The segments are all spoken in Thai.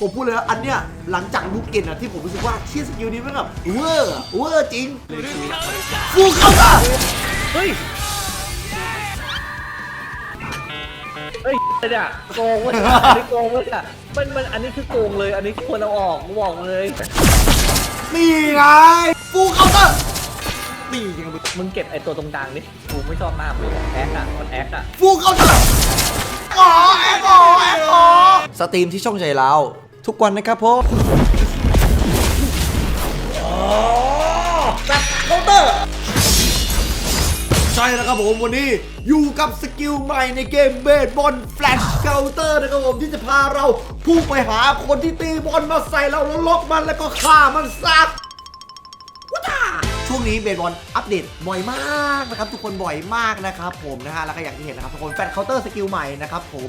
ผมพูดเลยนะอันเนี้ยหลังจากบุกเก็ตอะที่ผมรู้สึกว่าเชี่ยสกิลนี้มันแบบเวอร์อะเวอร์จริงฟูเข้ามาเฮ้ย เฮ้ยเนี่ยโกงเว้ยอันนี้โกงเว้ยอะมันมันอันนี้คือโกงเลย อันนี้ควรเอาออกกูบอกเลย นี่ไงฟูเข้ามานี่ยังไงมึงเก็บไอตัวตรงกลางนี่กูไม่ชอบหน้ามึงแอคอะมันแอคอะฟูเข้ามาอ๋อแอบอ๋อแอบอ๋อ สตรีมที่ช่องใจเรา ทุกวันนะครับผมแบบเคาน์เตอร์ ใช่แล้วครับผมวันนี้อยู่กับสกิลใหม่ในเกมเบสบอลแฟลชเคาน์เตอร์นะครับผมที่จะพาเราพุ่งไปหาคนที่ตีบอลมาใส่เราแล้วล็อกมันแล้วก็ฆ่ามันซัก ช่วงนี้เบสบอลอัปเดตบ่อยมากนะครับทุกคนบ่อยมากนะครับผมนะฮะแล้วก็อย่างที่เห็นนะครับทุกคนแฟลชเคาน์เตอร์สกิลใหม่นะครับผม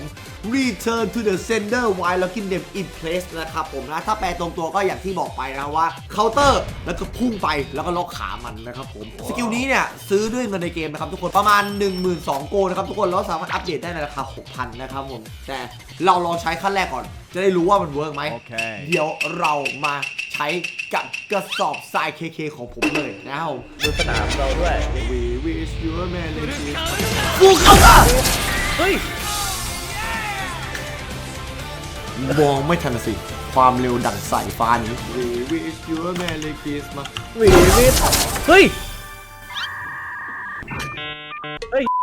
return to the sender while locking them in place นะครับผมนะถ้าแปลตรงตัวก็อย่างที่บอกไปนะว่าเคาน์เตอร์แล้วก็พุ่งไปแล้วก็ล็อกขามันนะครับผมสกิลนี้เนี่ยซื้อด้วยเงินในเกมนะครับทุกคนประมาณ 12,000โกนะครับทุกคนแล้วสามารถอัปเดตได้ในราคา6,000นะครับผมแต่เราลองใช้ขั้นแรกก่อน จะได้รู้ว่ามันเวิร์กไหมโอเคเดี๋ยวเรามาใช้กับกระสอบทราย KK ของผมเลยนะครับผมดูสนามเราด้วย We wish you a merry Christmas ฟูเข้ามาเฮ้ย มองไม่ทันสิความเร็วดังสายฟ้านี้ We wish you a merry Christmas หวีวิทเฮ้ย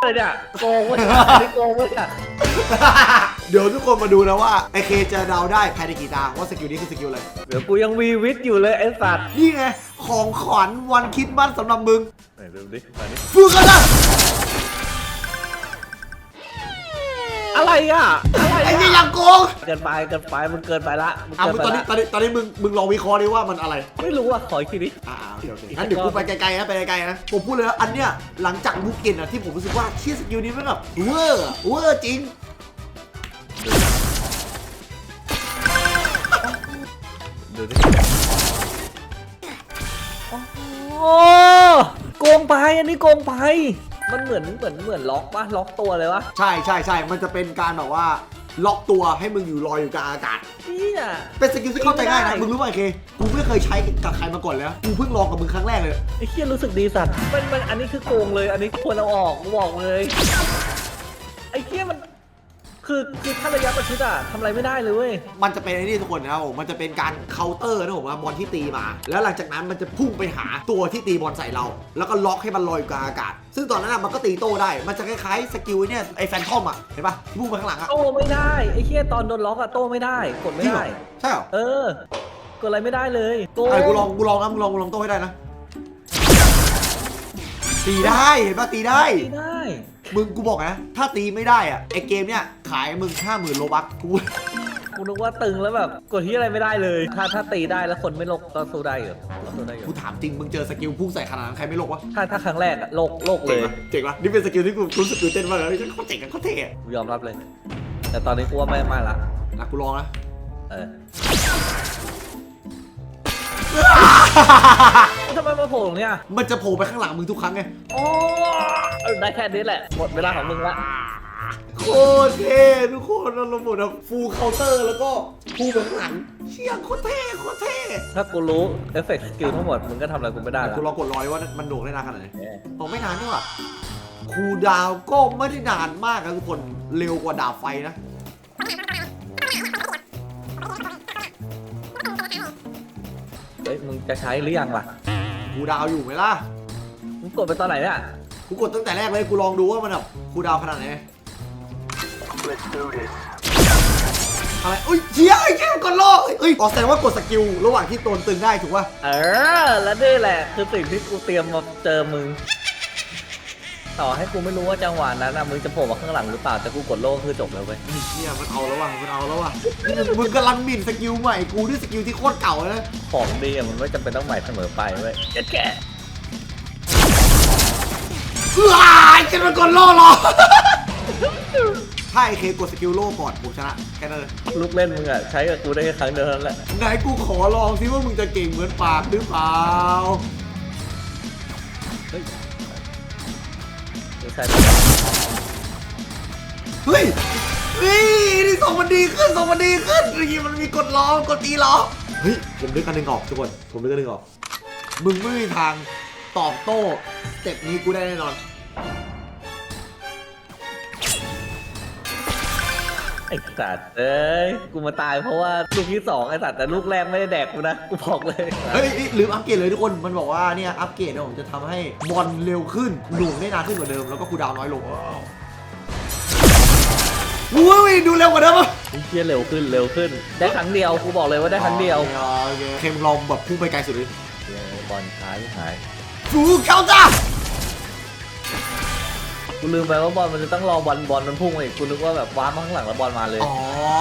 เฮ้ยอะไรเนี่ยโกงเว้ยอันนี้โกงเว้ยอะเดี๋ยวทุกคนมาดูนะว่าไอเคจะเดาได้ภายในกี่ตาว่าสกิลนี้คือสกิลอะไร เดี๋ยวกูยังวีวิทอยู่เลยไอ้สัตว์นี่ไง ของขวัญวันคริดมันสำหรับมึงไหนดูดิมาดิฟูกันนะอะไรอะ อะไร ไอ้อะนี่ยังโกงเกินไปเกินไปมันเกินไปละมันอะเกินมึงไปตอนนี้ละตอนนี้ตอนนี้มึงมึงลองวิเคราะห์ดิว่ามันอะไร ไม่รู้อะขออีกทีดิอ่าโอเคโอเคงั้นเดี๋ยวกูไปไกลๆนะไปไกลๆนะผมพูดเลยนะอันเนี้ยหลังจากบุกเก็ตอะที่ผมรู้สึกว่าเชี่ยสกิลนี้มันแบบเวอร์อะเวอร์จริงดูดิโอ้โกงไปอันนี้โกงไป มันเหมือนเหมือนเหมือนล็อกปะล็อกตัวเลยวะ ใช่ใช่ใช่มันจะเป็นการแบบว่า ล็อกตัวให้มึงอยู่ลอยอยู่กลางอากาศเนี่ยเป็นสกิลที่เข้าใจง่ายไม่นะได้ มึงรู้ป่ะไอ้เค กูไม่เคยใช้กับใครมาก่อนเลยนะกูเพิ่งลองกับมึงครั้งแรกเลย ไอ้เคียรู้สึกดีสัตว์มันมันอันนี้คือโกงเลย อันนี้ควรเอาออกกูบอกเลยไอ้เคียมัน คือคือถ้าระยะประชิดอะทำอะไรไม่ได้เลยเว้ย มันจะเป็นไอ้นี่ทุกคนนะครับผม มันจะเป็นการเคาน์เตอร์นะผมว่าบอลที่ตีมา แล้วหลังจากนั้นมันจะพุ่งไปหาตัวที่ตีบอลใส่เรา แล้วก็ล็อกให้มันลอยอยู่กลางอากาศ ซึ่งตอนนั้นอะมันก็ตีโต้ได้ มันจะคล้ายๆสกิลเนี่ยไอ้แฟนทอมอะเห็นปะที่พุ่งไปข้างหลังอะโต้ไม่ได้ไอ้เคียตอนโดนล็อกอะโต้ไม่ได้ กดจไม่ริงเหรได้ อใช่เหรอเออกดอะไรไม่ได้เลยโกงไอ้กูลองกูลองนะมึงลองกูลองโต้ให้ได้นะตีได้เห็นปะตีได้ ไม่ได้ มึงกูบอกนะ ถ้าตีไม่ได้อะไอเกมเนี่ยขายมึงห้าหมื่นโลบักกูกูนึกว่าตึงแล้วแบบกดที่อะไรไม่ได้เลย ถ้าถ้าตีได้แล้วคนไม่ลกก็สู้ได้อยู่ก็สู้ได้อยู่กูถามจริงมึงเจอสกิลพุ่งใส่ขนาดนั้นใครไม่โลกวะถ้าถ้าครั้งแรกอะโลกโลกเลเจ๋งยปะเจ๋งปะนี่เป็นสกิลที่กูรู้สึกตื่นเต้นมากเลยฉันเขาเจ๋งกันเขาเท่อะกูยอมรับเลย แต่ตอนนี้กูว่าไม่ไม่ละอะกูลองนะ เออ ทำไมมาโผล่ตรงเนี้ยมันจะโผล่ไปข้างหลังมึงทุกครั้งไง โอ้เออได้แค่นี้แหละ หมดเวลาของมึงละ โคตรเท่ทุกคนเราหมดแบบฟูลเคาน์เตอร์แล้วก็พุ่งไปข้างหลัง เชี่ยโคตรเท่โคตรเท่ถ้ากูรู้เอฟเฟกต์สกิลทั้งหมด มึงก็ทำอะไรกูไม่ได้แต่ละกูลองกดรอยว่ามันโด่งได้นานขนาดไหนเออโอ้ไม่นานนี่หว่าคูลดาวน์ก็ไม่ได้นานมากนะทุกคนเร็วกว่าดาบไฟนะ เฮ้ยมึงจะใช้หรือยังล่ะ คูลดาวน์อยู่ไหมล่ะ มึงกดไปตอนไหนเนี่ยกูกดตั้งแต่แรกเลยกูลองดูว่ามันแบบคูลดาวน์ขนาดไหนอะไรอุ้ยเชี่ยไอ้แค่กดโลกเอ้ยอ๋อแสดงว่ากดสกิลระหว่างที่โดนตึงได้ถูกป่ะ เออ แล้วนี่แหละ คือสิ่งที่กูเตรียมมาเจอมึง ต่อให้กูไม่รู้ว่าจังหวะนั้นนะมึงจะโผล่มาข้างหลังหรือเปล่าแต่กูกดโล่คือจบแล้วเว้ยไอ้เชี่ยมันเอาแล้วว่ะมันเอาแล้วว่ะนี่มึงมึงกำลังหมิ่นสกิลใหม่กูด้วยสกิลที่โคตรเก่าเลยนะของดีอะมันไม่จำเป็นต้องใหม่เสมอไปเว้ยเจ็ดแก่ว้ายฉันมันกดโล่หรอถ้าไอเคกดสกิลโล่ก่อนผมชนะแค่นั้นเลยลูกเล่นมึงอะใช้กับกูได้แค่ครั้งเดียวเท่านั้นแหละไหนกูขอลองซิว่ามึงจะเก่งเหมือนปากหรือเปล่าไม่ใช่เฮ้ยเฮ้ยนี่ส่งมันดีขึ้นส่งมันดีขึ้นนี่มันมีกดล้อกดตีล้อเฮ้ยผมนึกอันหนึงออกทุกคนผมนึกอันหนึงออกมึงไม่มีทางตอบโต้สเต็ปนี้กูได้แน่นอน ไอ้สัตว์เอ้ย กูมาตายเพราะว่าลูกที่สองไอ้สัตว์แต่ลูกแรกไม่ได้แดกกูนะ กูบอกเลย เฮ้ยลืมอัปเกรดเลยทุกคน มันบอกว่าเนี่ยอัปเกรดเนี่ยผมจะทำให้บอลเร็วขึ้นหน่วงได้นานขึ้นกว่าเดิม แล้วก็คูลดาวน์น้อยลงอุ้ยดูเร็วกว่าเดิมอะไอ้เชี่ยเร็วขึ้นเร็วขึ้น ได้ครั้งเดียว กูบอกเลยว่าได้ครั้งเดียวโอเคเคมลองแบบพุ่งไปไกลสุดเลยเหี้ยบอลช้าที่หาย ฟูเข้าจ้า กูลืมไปว่าบอลมันจะต้องรอบอลบอลมันพุ่งมาอีกกูนึกว่าแบบว้าร์ปมาข้างหลังแล้วบอลมาเลย อ๋อ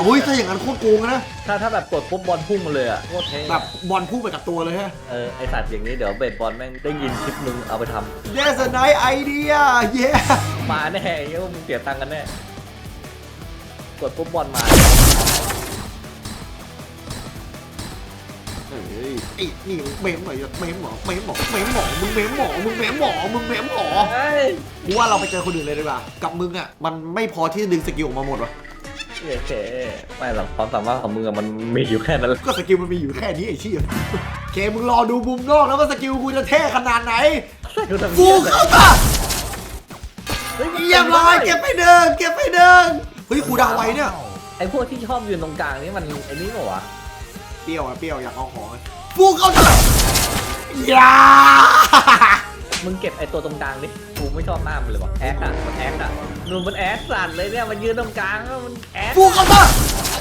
อุ้ยถ้าอย่างนั้นโคตรโกงนะถ้าถ้าแบบกดปุ๊บบอลพุ่งมาเลยอะโคตรเท่แบบบอลพุ่งไปกับตัวเลยฮะ เออไอสัตว์อย่างนี้เดี๋ยวเบสบอลแม่งได้ยินคลิปมึงเอาไปท Yes a nice idea yeah ำมาแน่ไอ้เหี้ยว่ามึงเสียตังค์กันแน่กดปุ๊บบอลมา เฮ้ยไอ้นี่เมมหน่อยเมมหมอเมมหมอเมมหมอมึงเมมหมอมึงเมมหมอมึงเมมหมอเฮ้ยกูว่าเราไปเจอคนอื่นเลยดีกว่ากับมึงอะมันไม่พอที่จะดึงสกิลออกมาหมดหรอโอเคไม่หรอกความสามารถของมึงอะมันมีอยู่แค่นั้นแหละก็สกิลมันมีอยู่แค่นี้ไอ้เชี่ยเคมึงรอดูมุมนอกแล้วว่าสกิลกูจะเท่ขนาดไหนกูทำฟูเหี้ยเข้าตาฮ้มึงเยี่ยมเลยเก็บไปเดินเก็บไปเดินเฮ้ยกูดาวไว้เนี่ยไอพวกที่ชอบยืนตรงกลางนี่มันไอ้นี่เปล่าวะ เปรี้ยวอะเปรี้ยวอยากเอาของอะฟูเข้าตาอย่ามึงเก็บไอตัวตรงกลางดิกูไม่ชอบหน้ามันเลยวะแอคอะมันแอคอะนูนมันแอคสั่นเลยเนี่ยมันยืนตรงกลางแล้วมันแอคฟูเข้าตา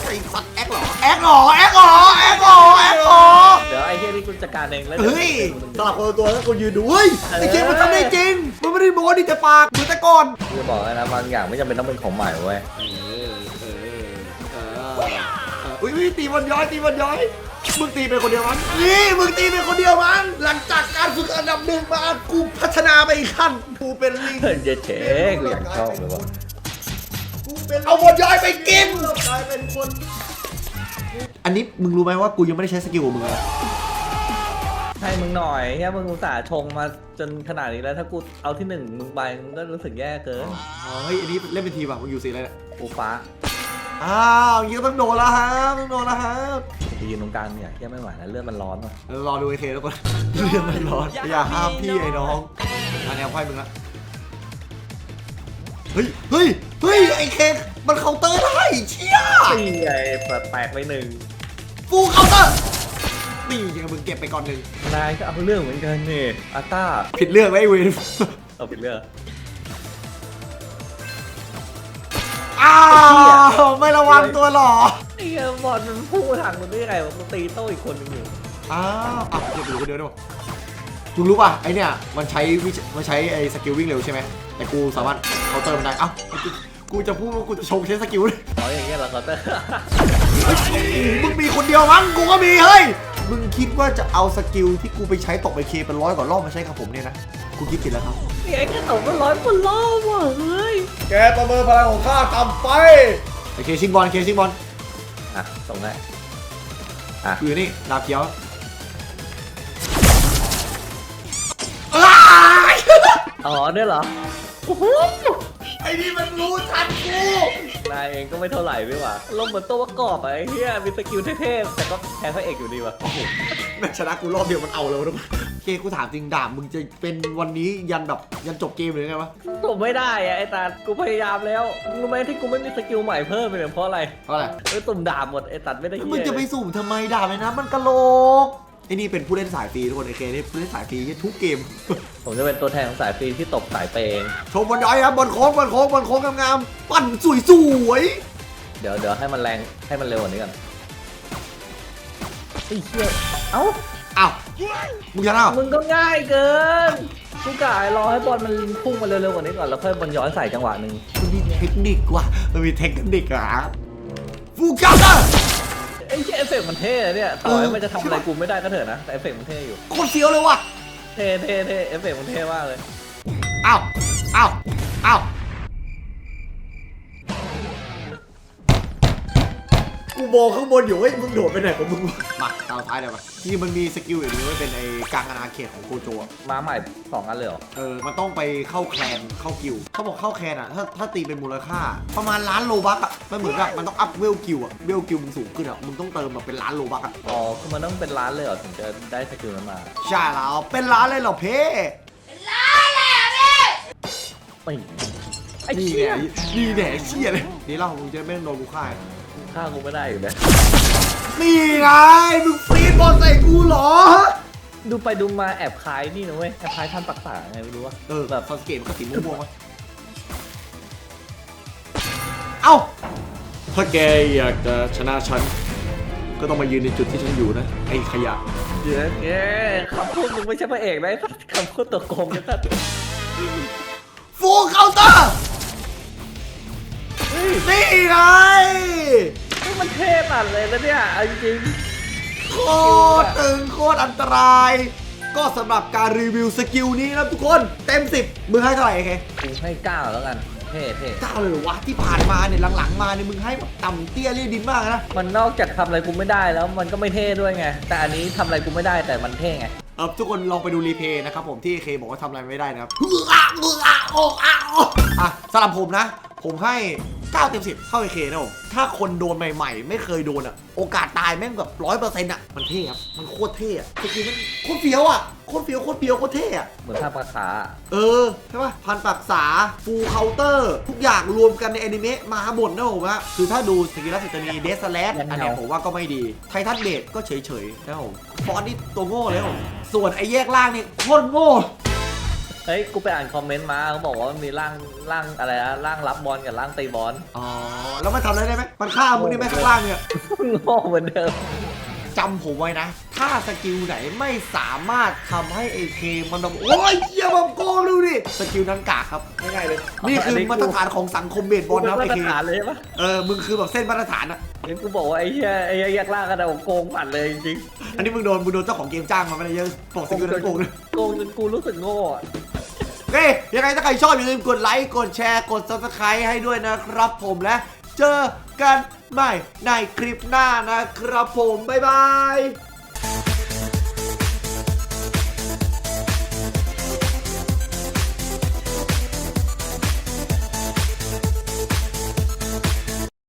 ไอ้สัตว์แอคเหรอแอคเหรอแอคเหรอแอคเหรอแอคเหรอเดี๋ยวไอ้เฮียนี่กูจัดการเองแล้วดี๋วเฮ้ยสลับคนละตัวแล้วกูยืนดูเฮ้ยไอ้เคมันทำได้จริงมันไม่ได้โม้ดิแต่ปากเหมือนแต่ก่อนกูจะบอกเลยนะบางอย่างไม่จำเป็นต้องเป็นของใหม่เว้ย ออุ้ยอุ้ยตีบอลย้อยตีบอลย้อยมึงตีเป็นคนเดียวมันนี่มึงตีเป็นคนเดียวมัน หลังจากการฝึกอันดับหนึ่งมากูพัฒนาไปอีกขั้นกูเป็นลิงเฮ้ยเจ๊เจ๊กูอยากชอบเลยวะกูเป็นเอาบอลย้อยไปกินกลายเป็นคน อันนี้มึงรู้ไหมว่ากูยังไม่ได้ใช้สกิลของมึงเลยให้มึงหน่อยเฮียมึงอุตส่าห์ชงมาจนขนาดนี้แล้ว ถ้ากูเอาที่หนึ่งมึงไปมึงก็รู้สึกแย่เกินอ๋อเฮ้ยอันนี้เล่นเป็นทีมอะมึงอยู่สีอะไรเนี่ยกูฟ้า อ้าวอย่างนี้ก็ต้องโดนแล้วฮะต้องโดนแล้วฮะกูยืนตรงกลางเนี่ยเฮียไม่ไหวแล้วเลือดมันร้อนว่ะเดี๋ยวรอดูไอเคแล้วก่อนเรื่องมันร้อนอย่าห้ามพี่ไอ้น้องอันนี้เอาไพ่มึงละเฮ้ยเฮ้ยเฮ้ยไอเคมันเคาน์เตอร์ได้เชี่ยนี่ไงแตกไปหนึ่งฟูเคาน์เตอร์นี่ยังมึงเก็บไปก่อนหนึ่งนายก็เอาเรื่องเหมือนกันนี่อาต้าผิดเรื่องไว้ไอ้เวนเอาไปเรื่อง อ้าวไม่ระวังตัวหรอไอ้เหี้ยบอลมันพุ่งมาทางมันได้ยังไงวะมันตีโต้อีกคนหนึงอยู่อ้าวอะเก็บอยู่คนเดียวด้วยมึงรู้ป่ะไอเนี่ยมันใช้วิชมันใช้ไอสกิลวิ่งเร็วใช่ไหมแต่กูสามารถเคาน์เตอร์มันได้เอ้ากูกูจะพูดว่ากูจะชงใช้สกิลเลยเอาอย่างเงี้ยเหรอเขาเตอร์มึงมีคนเดียวมั้งกูก็มีเฮ้ยมึงคิดว่าจะเอาสกิลที่กูไปใช้ตกไปเคเป็นร้อยกว่ารอบมาใช้กับผมเนี่ยนะ กูคิดผิดแล้วครับนี่ไอ้แค่ตกมันร้อยคนรอบว่ะเฮ้ยแกประเมินพลังของข้าต่ำไป โอเคชิงบอลเคชิงบอลอะส่งให้อะคือนี่ดาบเขียวอ้ายอ๋อเนี่ยเหรอโอ้โหไอ้นี่มันรู้ทันกู นายเองก็ไม่เท่าไหร่ไม่หว่าลงเหมือนตัวประกอบอะไอ้เหี้ยมีสกิลเท่ๆแต่ก็แพ้พระเอกอยู่ดีว่ะ แม่งชนะกูรอบเดียวมันเอาแล้วทุกคนโอเคกูถามจริงดาบมึงจะเป็นวันนี้ยันแบบยันจบเกมเลยไงวะผมไม่ได้อะไอ้ตากูพยายามแล้วรู้ไหมที่กูไม่มีสกิลใหม่เพิ่มไปเนี่ยเพราะอะไรเพราะอะไรไอ้ตุ่มดาบหมดไอ้ตัดไม่ได้เหี้ยมึงจะไปสุ่มทำไมดาบเลยนะ มันกะโหลก ไอ้นี่เป็นผู้เล่นสายฟรีทุกคนไอเคนี่ผู้เล่นสายฟรีทุกเกม ผมจะเป็นตัวแทนของสายฟรีที่ตบสายเปย์เองชมบอลย้อยครับบอลโค้งบอลโค้งบอลโค้งงามๆปั่นสวยสวยเดี๋ยวเดี๋ยวให้มันแรงให้มันเร็วกว่านี้ก่อนไอ้เหี้ยเอ้า ๆอ้าวมึงยังไงมึงก็ง่ายเกินกูกายรอให้บอลมันพุ่งมาเร็วๆกว่านี้ก่อนแล้วค่อยบอลย้อนใส่จังหวะหนึ่งมันมีเทคนิคว่ะมันมีเทคนิคอะฟูกัสอะไอ้เหี้ยเอฟเฟกต์มันเท่อะเนี่ยต่อให้มันจะทำอะไรกูไม่ได้ก็เถอะนะแต่เอฟเฟกต์มันเท่อยู่ โคตรเฟี้ยวเลยว่ะ เท่เท่เท่เอฟเฟกต์มันเท่มากเลย อ้าว อ้าว อ้าว กูมองข้างบนอยู่เฮ้ยมึงโดดไปไหนของมึงวะมาตามท้ายเลยมาที่มันมีสกิลอย่างนี้ไว้เป็นไอ้กลางอาณาเขตของโกโจอะมาใหม่สองอันเลยเหรอเออมันต้องไปเข้าแคลนเข้ากิลด์เขาบอกเข้าแคลนอะถ้าถ้าตีเป็นมูลค่า ประมาณล้านโลบักอะมันเหมือนกับมันต้องอัพเวลกิลด์อะเวลกิลด์มึงสูงขึ้นอะมึงต้องเติมแบบเป็นล้านโลบักอะอ๋อคือมันต้องเป็นร้านเลยเหรอถึงจะได้สกิลนั้นมาใช่แล้วเป็นล้านเลยเหรอเพ่ไม่ไอ้นี่เชี่แหยละนี่แหละเชี่ยเลยนี่เรามึงจะไม่ต้องโดนกูฆ่า ฆ่ากูไม่ได้อยู่นะนี่ไงมึงฟรีดบอลใส่กูเหรอ ดูไปดูมาแอบคล้ายนี่นะเว้ยแอบคล้ายท่านปักษาไงไม่รู้ว่าเออแบบฟาสเกตมันก็สีม่วงๆวะเอ้า ถ้าแกอยากจะชนะฉัน ก็ต้องมายืนในจุดที่ฉันอยู่นะ ไอ้ขยะเย้เย้คำพูดมึงไม่ใช่พระเอกนะไอ้สัสคำพูดตัวโกงนะสัสฟูลเคาน์เตอร์เฮ้ย นี่ไงนี่มันเท่ตัดเลยนะเนี่ยเอาจริงโคตรตึงโคตรอันตราย ก็สำหรับการรีวิวสกิลนี้นะทุกคนเต็ม 10 มึงให้เท่าไหร่เคๆกูให้เก้าแล้วกัน เท่เท่เก้าเลยเหรอวะที่ผ่านมาเนี่ยหลังๆมาเนี่ยมึงให้แบบต่ำเตี้ยเรียดินมากนะ มันนอกจากทำอะไรกูไม่ได้แล้วมันก็ไม่เท่ด้วยไง แต่อันนี้ทำอะไรกูไม่ได้แต่มันเท่ไง เออทุกคนลองไปดูรีเพย์นะครับผมที่เคบอกว่าทำอะไรไม่ได้นะครับอะอะโอ้อะโอ้อะสำหรับผมนะ ผมให้ 9 เต็ม 10 เข้าเคนะผมถ้าคนโดนใหม่ ๆ ไม่เคยโดนอะโอกาสตายแม่งแบบร้อยเปอร์เซ็นต์อะมันเท่ครับ มันโคตรเท่อะสกิลมันโคตรเฟี้ยวอะโคตรเฟี้ยวโคตรเฟี้ยวโคตรเท่อะเหมือนท่าปลาขาอะเออ ใช่ป่ะ พันปรักษาฟูลเคาน์เตอร์ ทุกอย่างรวมกันในแอนิเมะมาหมดนะผมว่าคือถ้าดูสกิลลัสจะมีเดสแลสอันเนี้ยผมว่าก็ไม่ดี ไททันเบดก็เฉยๆนะผมฟอนต์นี่ตัวโง่เลยครับผมส่วนไอ้แยกล่างนี่โคตรโง่ เฮ้ย กูไปอ่านคอมเมนต์มาเขาบอกว่ามันมีร่างร่างอะไรนะร่างรับบอลกับร่างตีบอลอ๋อ แล้วมันทำอะไรได้ไหมมันฆ่ามึงได้ไหมข้างล่างเนี่ยโง่เหมือนเดิมจำผมไว้นะ ถ้าสกิลไหนไม่สามารถทำให้ AK มันแบบโอ้ยเยี่ยมแบบโกงดูดิ สกิลนั้นกากครับง่ายๆเลย นี่คือมาตรฐานของสังคมเบสบอลนะกูไอเป็นเคมาตรฐานเลยใช่ปะเออ มึงคือแบบเส้นมาตรฐานอะงั้นกูบอกว่าไอ้เหี้ยไอ้เหี้ยแยกล่างกันเอาโกงปัดเลยจริงอันนี้มึงโดนมึงโดนเจ้าของเกมจ้างมาไม่ได้เยอะบอกสกิลนั้นโกงเลยโกงจนกูรู้สึกโง่อะ โอเคยังไงถ้าใครชอบอย่าลืมกดไลค์กดแชร์กด subscribe ให้ด้วยนะครับผมและเจอกันใหม่ในคลิปหน้านะครับผม บ๊ายบาย